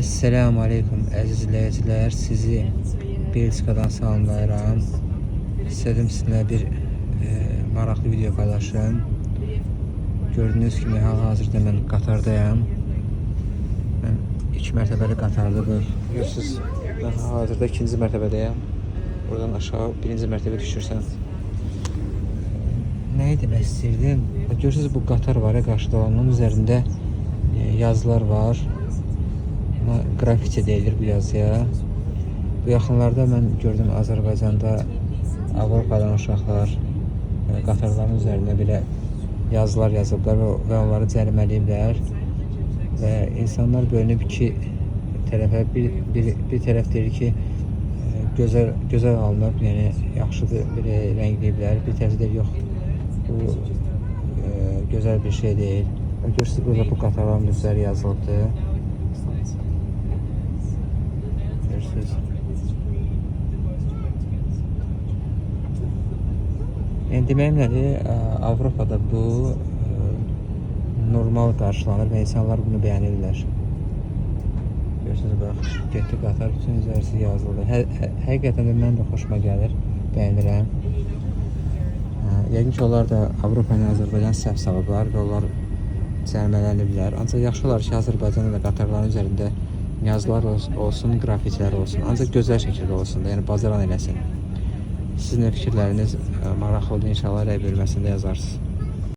Esselamu Aleyküm əziz izləyicilər. Sizi Belçikadan salamlayıram. İstədim sizinlə bir e, maraqlı video paylaşım. Gördüyünüz kimi hal-hazırda mən Qatardayam. Mən iki mərtəbəli Qatarda bu. Görürsüz, mən hal-hazırda ikinci mərtəbədəyəm. Buradan aşağı birinci mərtəbə düşürsən. Nəyi demək istəyirdim? Görürsüz bu qatar var ya qarşıda onun üzərində e, yazılar var. Buna grafiti deyilir bu yazıya. Bu yaxınlarda mən gördüm Azərbaycanda Avropadan uşaqlar e, qatarların üzərinə belə yazılar yazıblar və, onları cərimələyiblər. Və insanlar bölünüb iki tərəfə bir, bir, bir tərəf deyir ki e, gözəl gözəl alınıb, yəni yaxşıdır, belə rəngləyiblər. Bir tərəf deyir yox. Bu e, gözəl bir şey deyil. Görürsüz burada bu qatarların üzəri yazılıbdır. Görürsüz. Yəni deməyim nədir? Ə, Avropada bu ə, normal qarşılanır və insanlar bunu bəyənirlər. Görürsünüz bax, getdi qatar bütün üzərisi yazıldı. Hə, hə, həqiqətən də mənim də xoşuma gəlir, bəyənirəm. Yəqin ki, onlar da Avropa ilə Azərbaycan səhv salıblar və onlar cərimələniblər. Ancaq yaxşı olar ki, Azərbaycanda da qatarların üzərində yazılar olsun, qrafitilər olsun. Ancaq gözəl şəkildə olsun da, yəni bazaran eləsin. Sizin fikirləriniz ə, maraqlıdır. İnşallah rəy bölməsində yazarsınız.